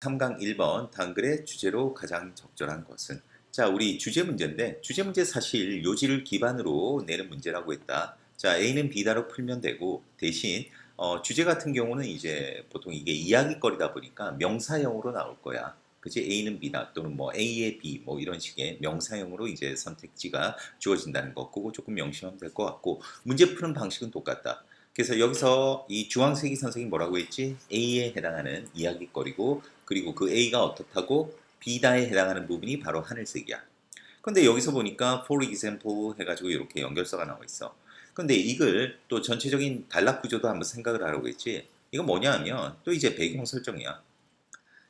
3강 1번 단글의 주제로 가장 적절한 것은 자 우리 주제 문제인데 주제 문제 사실 요지를 기반으로 내는 문제라고 했다. 자 A는 B다로 풀면 되고 대신 어, 주제 같은 경우는 이제 보통 이게 이야기거리다 보니까 명사형으로 나올 거야. 그치 A는 B다 또는 뭐 A의 B 뭐 이런 식의 명사형으로 이제 선택지가 주어진다는 거 그거 조금 명심하면 될 것 같고 문제 푸는 방식은 똑같다. 그래서 여기서 이 주황색이 선생님 뭐라고 했지? A에 해당하는 이야기거리고 그리고 그 A가 어떻다고 B다에 해당하는 부분이 바로 하늘색이야. 근데 여기서 보니까 for example 해가지고 이렇게 연결서가 나와 있어. 근데 이걸 또 전체적인 단락 구조도 한번 생각을 하라고 했지. 이건 뭐냐 하면 또 이제 배경 설정이야.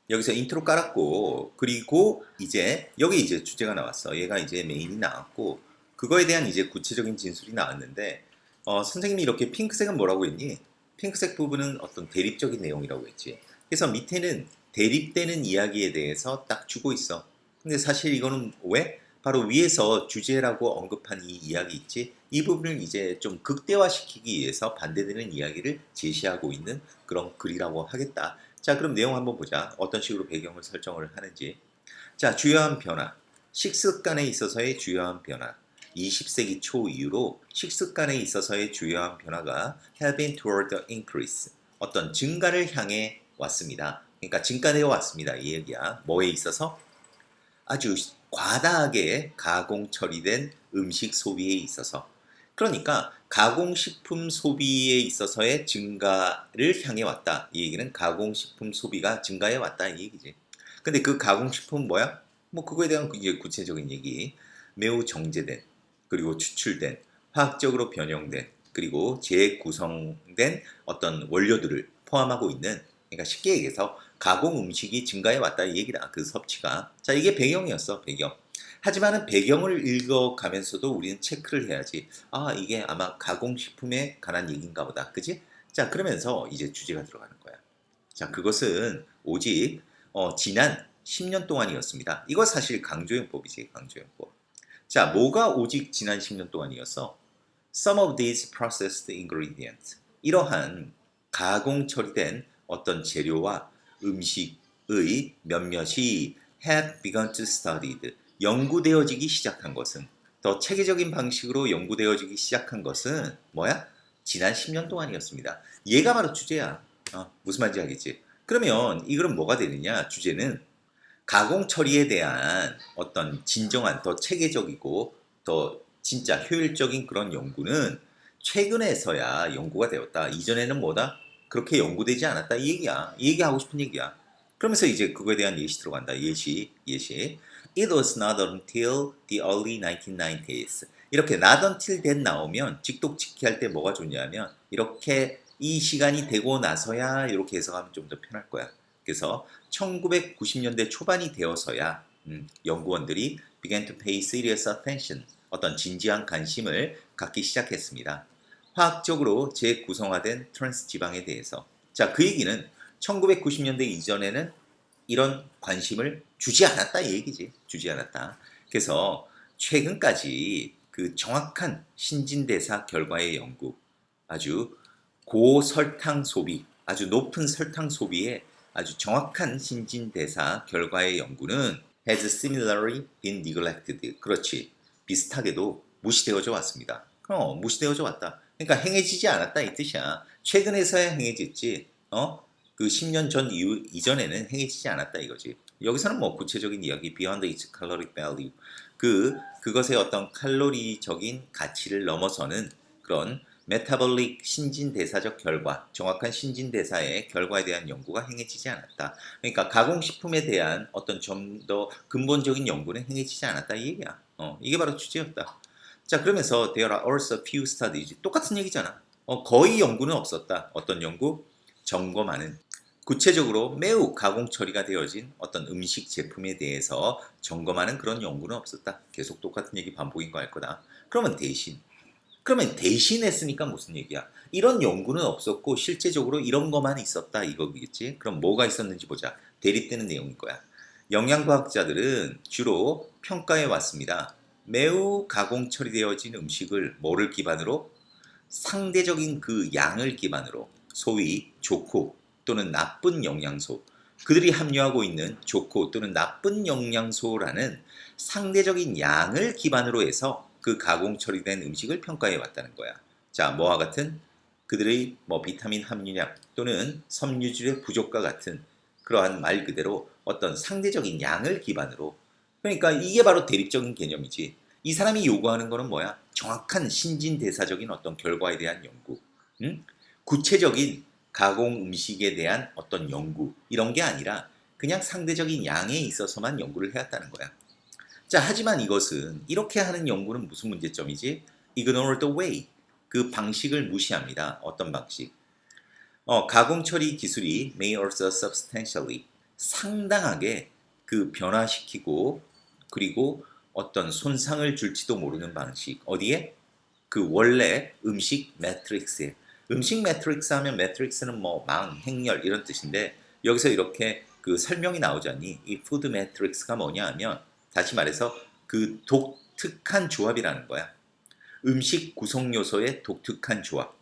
여기서 인트로 깔았고 그리고 이제 여기 이제 주제가 나왔어. 얘가 이제 메인이 나왔고 그거에 대한 이제 구체적인 진술이 나왔는데 어, 선생님이 이렇게 핑크색은 뭐라고 했니? 핑크색 부분은 어떤 대립적인 내용이라고 했지. 그래서 밑에는 대립되는 이야기에 대해서 딱 주고 있어. 근데 사실 이거는 왜? 바로 위에서 주제라고 언급한 이 이야기 있지? 이 부분을 이제 좀 극대화시키기 위해서 반대되는 이야기를 제시하고 있는 그런 글이라고 하겠다. 자, 그럼 내용 한번 보자. 어떤 식으로 배경을 설정을 하는지. 자, 주요한 변화. 식습관에 있어서의 주요한 변화. 20세기 초 이후로 식습관에 있어서의 주요한 변화가 have been toward the increase. 어떤 증가를 향해 왔습니다. 그러니까 증가되어 왔습니다. 이 얘기야. 뭐에 있어서? 아주 과다하게 가공 처리된 음식 소비에 있어서. 그러니까 가공식품 소비에 있어서의 증가를 향해 왔다. 이 얘기는 가공식품 소비가 증가해 왔다. 이 얘기지. 근데 그 가공식품 뭐야? 뭐 그거에 대한 이제 구체적인 얘기. 매우 정제된 그리고 추출된 화학적으로 변형된 그리고 재구성된 어떤 원료들을 포함하고 있는 그러니까 쉽게 얘기해서 가공 음식이 증가해 왔다 이 얘기다 그 섭취가. 자 이게 배경이었어 배경. 하지만은 배경을 읽어가면서도 우리는 체크를 해야지. 아 이게 아마 가공식품에 관한 얘기인가 보다. 그지 자 그러면서 이제 주제가 들어가는 거야. 자 그것은 오직 어, 지난 10년 동안이었습니다. 이거 사실 강조용법이지 강조용법 자 뭐가 오직 지난 10년 동안이었어 some of these processed ingredients 이러한 가공 처리된 어떤 재료와 음식의 몇몇이 have begun to studied 연구되어지기 시작한 것은 더 체계적인 방식으로 연구되어지기 시작한 것은 뭐야? 지난 10년 동안이었습니다. 얘가 바로 주제야. 어, 무슨 말인지 알겠지? 그러면 이거는 뭐가 되느냐? 주제는 가공 처리에 대한 어떤 진정한 더 체계적이고 더 진짜 효율적인 그런 연구는 최근에서야 연구가 되었다. 이전에는 뭐다? 그렇게 연구되지 않았다. 이 얘기야. 이 얘기하고 싶은 얘기야. 그러면서 이제 그거에 대한 예시 들어간다. 예시, 예시. It was not until the early 1990s. 이렇게 not until then 나오면 직독직히 할때 뭐가 좋냐면 이렇게 이 시간이 되고 나서야 이렇게 해석하면 좀 더 편할 거야. 그래서 1990년대 초반이 되어서야 음, 연구원들이 began to pay serious attention 어떤 진지한 관심을 갖기 시작했습니다. 화학적으로 재구성화된 트랜스 지방에 대해서. 자, 그 얘기는 1990년대 이전에는 이런 관심을 주지 않았다 이 얘기지. 주지 않았다. 그래서 최근까지 그 정확한 신진대사 결과의 연구, 아주 고설탕 소비, 아주 높은 설탕 소비에 아주 정확한 신진대사 결과의 연구는 has similarly been neglected. 그렇지. 비슷하게도 무시되어져 왔습니다. 어, 무시되어져 왔다. 그러니까 행해지지 않았다 이 뜻이야. 최근에서야 행해졌지. 어? 그 10년 전 이후 이전에는 행해지지 않았다 이거지. 여기서는 뭐 구체적인 이야기 beyond its caloric value 그 그것의 어떤 칼로리적인 가치를 넘어서는 그런 메타볼릭 신진대사적 결과, 정확한 신진대사의 결과에 대한 연구가 행해지지 않았다. 그러니까 가공식품에 대한 어떤 좀 더 근본적인 연구는 행해지지 않았다 이 얘기야. 어, 이게 바로 주제였다. 자 그러면서 there are also few studies 똑같은 얘기잖아. 어, 거의 연구는 없었다. 어떤 연구? 점검하는 구체적으로 매우 가공 처리가 되어진 어떤 음식 제품에 대해서 점검하는 그런 연구는 없었다. 계속 똑같은 얘기 반복인 거 알 거다. 그러면 대신 그러면 대신 했으니까 무슨 얘기야? 이런 연구는 없었고 실제적으로 이런 것만 있었다 이거겠지? 그럼 뭐가 있었는지 보자. 대립되는 내용일 거야. 영양과학자들은 주로 평가해 왔습니다. 매우 가공 처리되어진 음식을 뭐를 기반으로 상대적인 그 양을 기반으로 소위 좋고 또는 나쁜 영양소 그들이 함유하고 있는 좋고 또는 나쁜 영양소라는 상대적인 양을 기반으로 해서 그 가공 처리된 음식을 평가해 왔다는 거야. 자, 뭐와 같은 그들의 뭐 비타민 함유량 또는 섬유질의 부족과 같은 그러한 말 그대로 어떤 상대적인 양을 기반으로 그러니까 이게 바로 대립적인 개념이지. 이 사람이 요구하는 거는 뭐야? 정확한 신진대사적인 어떤 결과에 대한 연구, 응? 구체적인 가공 음식에 대한 어떤 연구 이런 게 아니라 그냥 상대적인 양에 있어서만 연구를 해왔다는 거야. 자, 하지만 이것은 이렇게 하는 연구는 무슨 문제점이지? Ignore the way. 그 방식을 무시합니다. 어떤 방식? 어, 가공 처리 기술이 may also substantially 상당하게 그 변화시키고 그리고 어떤 손상을 줄지도 모르는 방식 어디에 그 원래 음식 매트릭스에 음식 매트릭스 하면 매트릭스는 뭐 망, 행렬 이런 뜻인데 여기서 이렇게 그 설명이 나오자니 이 푸드 매트릭스가 뭐냐 하면 다시 말해서 그 독특한 조합이라는 거야. 음식 구성 요소의 독특한 조합.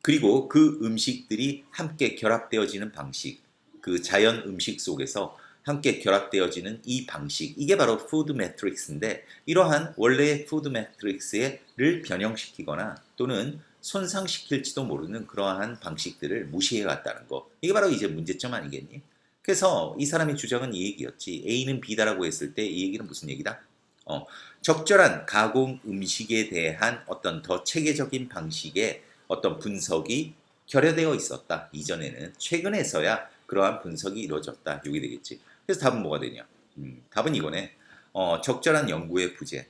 그리고 그 음식들이 함께 결합되어지는 방식. 그 자연 음식 속에서 함께 결합되어지는 이 방식. 이게 바로 푸드 매트릭스인데 이러한 원래의 푸드 매트릭스를 변형시키거나 또는 손상시킬지도 모르는 그러한 방식들을 무시해 갔다는 거. 이게 바로 이제 문제점 아니겠니? 그래서 이 사람의 주장은 이 얘기였지. A는 B다라고 했을 때 이 얘기는 무슨 얘기다? 어, 적절한 가공 음식에 대한 어떤 더 체계적인 방식의 어떤 분석이 결여되어 있었다. 이전에는 최근에서야 그러한 분석이 이루어졌다. 이게 되겠지. 그래서 답은 뭐가 되냐? 음, 답은 이거네. 어, 적절한 연구의 부재,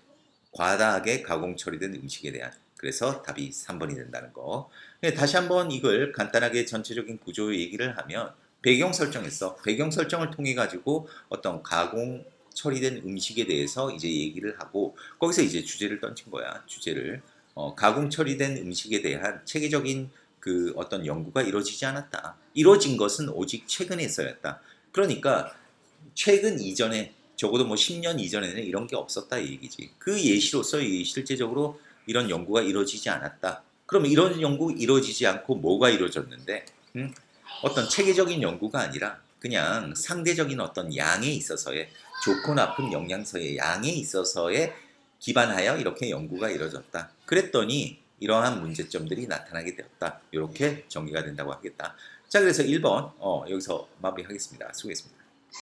과다하게 가공 처리된 음식에 대한. 그래서 답이 3번이 된다는 거. 네, 다시 한번 이걸 간단하게 전체적인 구조 얘기를 하면 배경 설정했어. 배경 설정을 통해 가지고 어떤 가공 처리된 음식에 대해서 이제 얘기를 하고 거기서 이제 주제를 던진 거야. 주제를 어, 가공 처리된 음식에 대한 체계적인 그 어떤 연구가 이루어지지 않았다. 이루어진 것은 오직 최근에서였다. 그러니까 최근 이전에 적어도 뭐 10년 이전에는 이런 게 없었다 이 얘기지. 그 예시로서 이 실제적으로 이런 연구가 이루어지지 않았다. 그럼 이런 연구 이루어지지 않고 뭐가 이루어졌는데 음? 어떤 체계적인 연구가 아니라 그냥 상대적인 어떤 양에 있어서의 좋고 나쁜 영양소의 양에 있어서의 기반하여 이렇게 연구가 이루어졌다. 그랬더니 이러한 문제점들이 나타나게 되었다. 이렇게 정리가 된다고 하겠다. 자, 그래서 1번 어, 여기서 마무리하겠습니다. 수고했습니다.